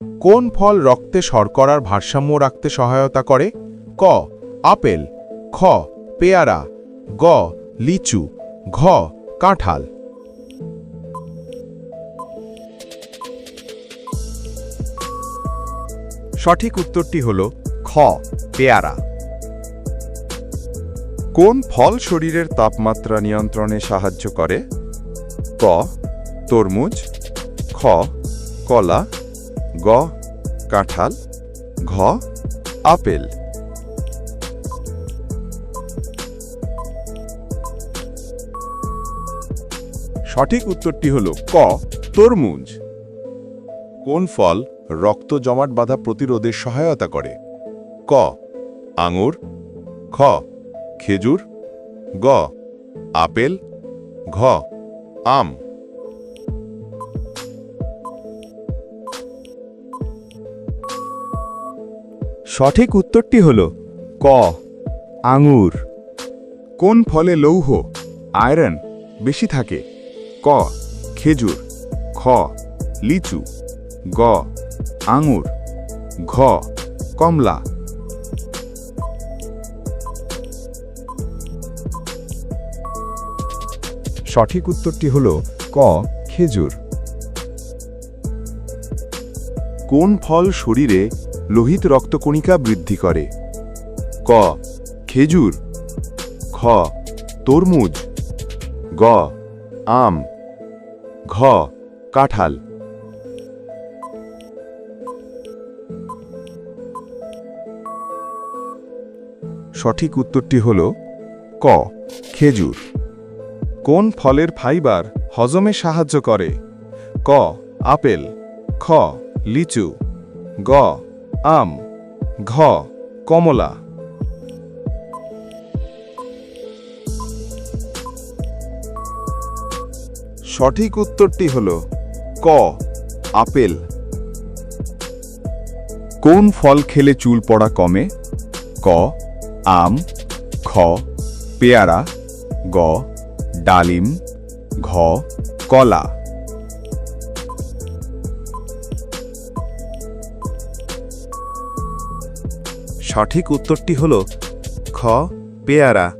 কোন ফল রক্তে শর্করার ভারসাম্য রাখতে সহায়তা করে? ক, আপেল, খ, পেয়ারা, গ, লিচু, ঘ, কাঁঠাল। সঠিক উত্তরটি হল খ, পেয়ারা। কোন ফল শরীরের তাপমাত্রা নিয়ন্ত্রণে সাহায্য করে? ক, তরমুজ, খ, কলা গ, কাঁঠাল, ঘ, আপেল। সঠিক উত্তরটি হল ক, তরমুজ। কোন ফল রক্ত জমাট বাঁধা প্রতিরোধে সহায়তা করে? ক, আঙুর। খ, খেজুর। গ, আপেল। ঘ, আম। সঠিক উত্তরটি হল ক, আঙুর। কোন ফলে লৌহ, আয়রন বেশি থাকে? ক, খেজুর। খ, লিচু। গ, আঙুর। ঘ, কমলা। সঠিক উত্তরটি হল ক, খেজুর। কোন ফল শরীরে লোহিত রক্তকণিকা বৃদ্ধি করে। ক, খেজুর। খ, তরমুজ। গ, আম। ঘ, কাঁঠাল। সঠিক উত্তরটি হল ক, খেজুর। কোন ফলের ফাইবার হজমে সাহায্য করে? ক, আপেল। খ, লিচু। গ আম, ঘ, কমলা। সঠিক উত্তরটি হল ক, আপেল। কোন ফল খেলে চুল পড়া কমে? ক, আম, খ, পেয়ারা, গ, ডালিম, ঘ, কলা। সঠিক উত্তরটি হল খ, পেয়ারা।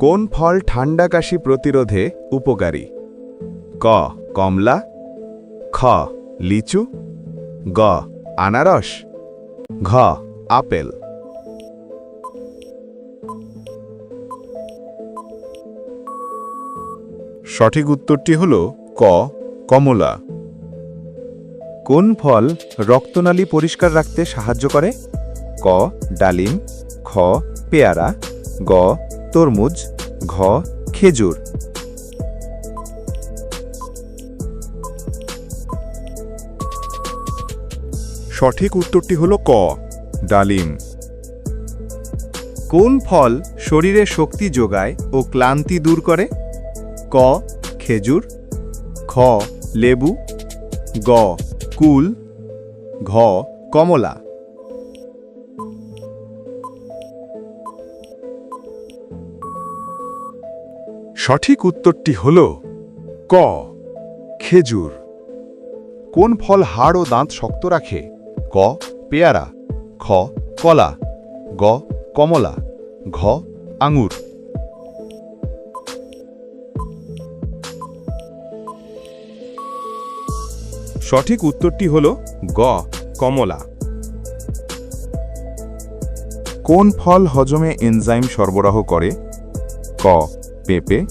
কোন ফল ঠান্ডা কাশি প্রতিরোধে উপকারী? ক, কমলা। খ, লিচু। গ, আনারস। ঘ, আপেল। সঠিক উত্তরটি হল ক, কমলা। কোন ফল রক্তনালী পরিষ্কার রাখতে সাহায্য করে? ক ডালিম খ পেয়ারা গ তরমুজ ঘ খেজুর। সঠিক উত্তরটি হল ক ডালিম। কোন ফল শরীরে শক্তি যোগায় ও ক্লান্তি দূর করে? ক খেজুর খ লেবু গ কুল, ঘ, কমলা। সঠিক উত্তরটি হল ক, খেজুর। কোন ফল হাড় ও দাঁত শক্ত রাখে? ক, পেয়ারা। খ, কলা। গ, কমলা। ঘ, আঙুর। সঠিক উত্তরটি হল গ, কমলা। কোন ফল হজমে এনজাইম সরবরাহ করে? ক, পেঁপে।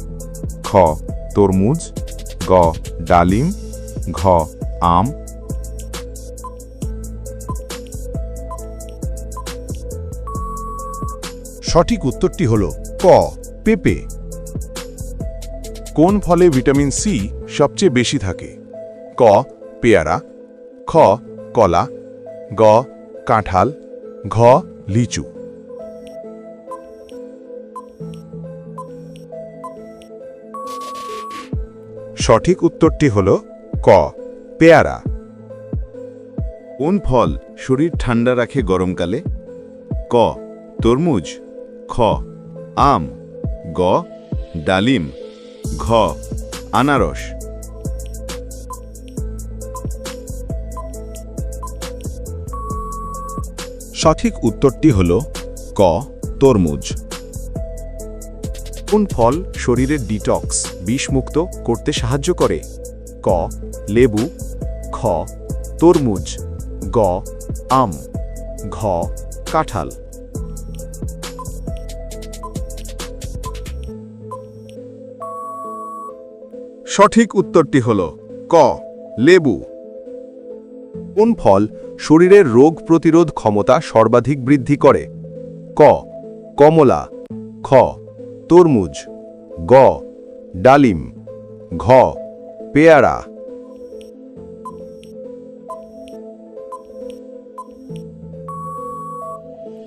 খ, তরমুজ। গ, ডালিম। ঘ, আম। সঠিক উত্তরটি হল ক, পেঁপে। কোন ফলে ভিটামিন সি সবচেয়ে বেশি থাকে? ক পেয়ারা, খ, কলা, গ, কাঁঠাল, ঘ, লিচু। সঠিক উত্তরটি হল ক, পেয়ারা। কোন ফল শরীর ঠান্ডা রাখে গরমকালে? ক, তরমুজ, খ, আম, গ, ডালিম, ঘ, আনারস। সঠিক উত্তরটি হল ক, তরমুজ। কোন ফল শরীরের ডিটক্স, বিষমুক্ত, করতে সাহায্য করে? ক, লেবু। খ, তরমুজ। গ, আম। ঘ, কাঁঠাল। সঠিক উত্তরটি হল ক, লেবু। কোন ফল শরীরের রোগ প্রতিরোধ ক্ষমতা সর্বাধিক বৃদ্ধি করে? ক. কমলা। খ. তরমুজ। গ. ডালিম। ঘ. পেয়ারা।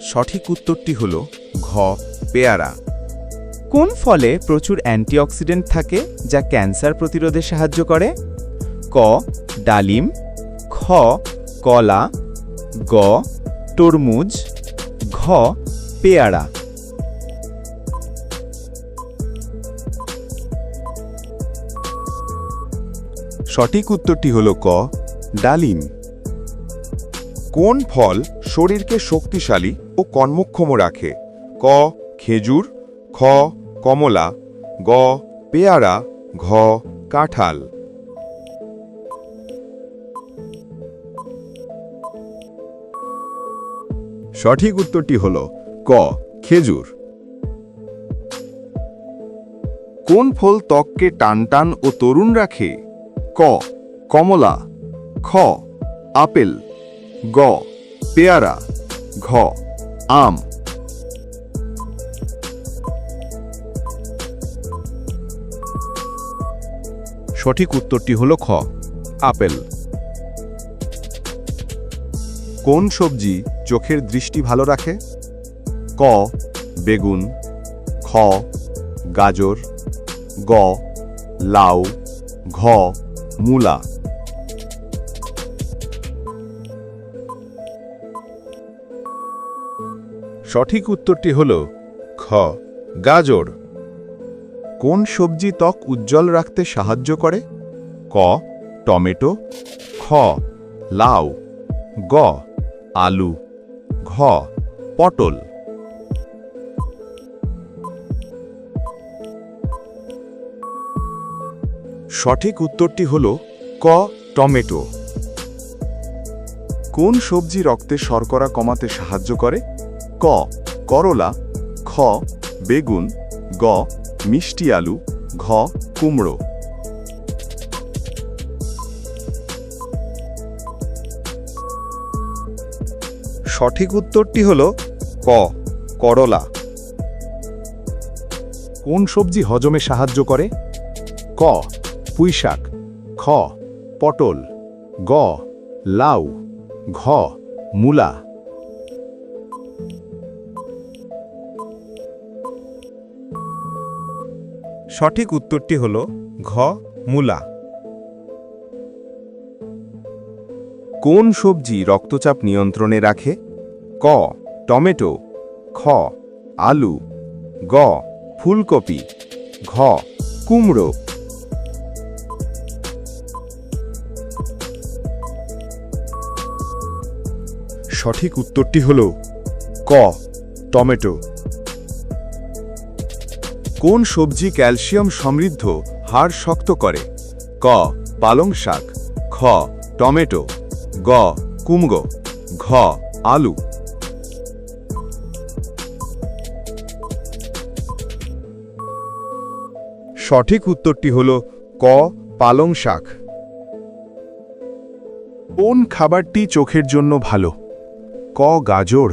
সঠিক উত্তরটি হল ঘ. পেয়ারা। কোন ফলে প্রচুর অ্যান্টিঅক্সিডেন্ট থাকে যা ক্যান্সার প্রতিরোধে সাহায্য করে? ক. ডালিম। খ কলা, গ, তরমুজ, ঘ, পেয়ারা। সঠিক উত্তরটি হল ক, ডালিম। কোন ফল শরীরকে শক্তিশালী ও কর্মক্ষম রাখে? ক, খেজুর, খ, কমলা, গ, পেয়ারা, ঘ, কাঁঠাল। সঠিক উত্তরটি হল ক খেজুর। কোন ফল ত্বককে টানটান ও তরুণ রাখে? ক কমলা। খ আপেল। গ পেয়ারা। ঘ আম। সঠিক উত্তরটি হল খ আপেল। কোন সবজি চোখের দৃষ্টি ভালো রাখে? ক, বেগুন, খ, গাজর, গ, লাউ, ঘ, মূলা। সঠিক উত্তরটি হল খ, গাজর। কোন সবজি ত্বক উজ্জ্বল রাখতে সাহায্য করে? ক, টমেটো, খ, লাউ, গ আলু, ঘ, পটল। সঠিক উত্তরটি হল ক, টমেটো। কোন সবজি রক্তে শর্করা কমাতে সাহায্য করে? ক, করলা, খ, বেগুন, গ, মিষ্টি আলু, ঘ, কুমড়ো। সঠিক উত্তরটি হল ক, করলা। কোন সবজি হজমে সাহায্য করে? ক, পুঁইশাক। খ, পটল। গ, লাউ। ঘ, মূলা। সঠিক উত্তরটি হল ঘ, মূলা। কোন সবজি রক্তচাপ নিয়ন্ত্রণে রাখে? ক, টমেটো, খ, আলু, গ, ফুলকপি, ঘ, কুমড়ো। সঠিক উত্তরটি হল ক, টমেটো। কোন সবজি ক্যালসিয়াম সমৃদ্ধ, হাড় শক্ত করে? ক, পালং শাক। খ, টমেটো। গ কুমগো ঘ, আলু। সঠিক উত্তরটি হল ক পালং শাক। কোন খাবারটি চোখের জন্য ভালো? ক গাজর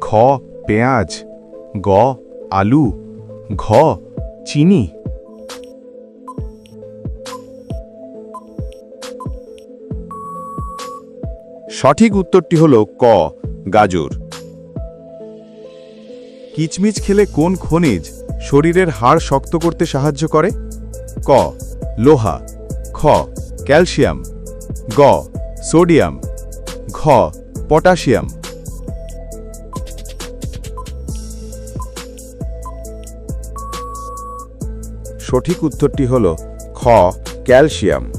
খ পেঁয়াজ গ আলু ঘ চিনি। সঠিক উত্তরটি হল ক গাজর। কিচমিচ খেলে কোন খনিজ শরীরের হাড় শক্ত করতে সাহায্য করে। ক, লোহা। খ, ক্যালসিয়াম। গ, সোডিয়াম। ঘ, পটাশিয়াম। সঠিক উত্তরটি হল খ, ক্যালসিয়াম।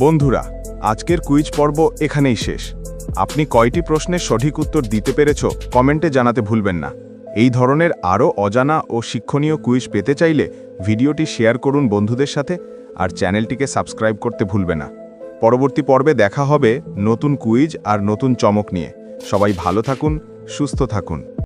বন্ধুরা, আজকের কুইজ পর্ব এখানেই শেষ। আপনি কয়টি প্রশ্নের সঠিক উত্তর দিতে পেরেছ কমেন্টে জানাতে ভুলবেন না। এই ধরনের আরও অজানা ও শিক্ষণীয় কুইজ পেতে চাইলে ভিডিওটি শেয়ার করুন বন্ধুদের সাথে আর চ্যানেলটিকে সাবস্ক্রাইব করতে ভুলবে না। পরবর্তী পর্বে দেখা হবে নতুন কুইজ আর নতুন চমক নিয়ে। সবাই ভালো থাকুন, সুস্থ থাকুন।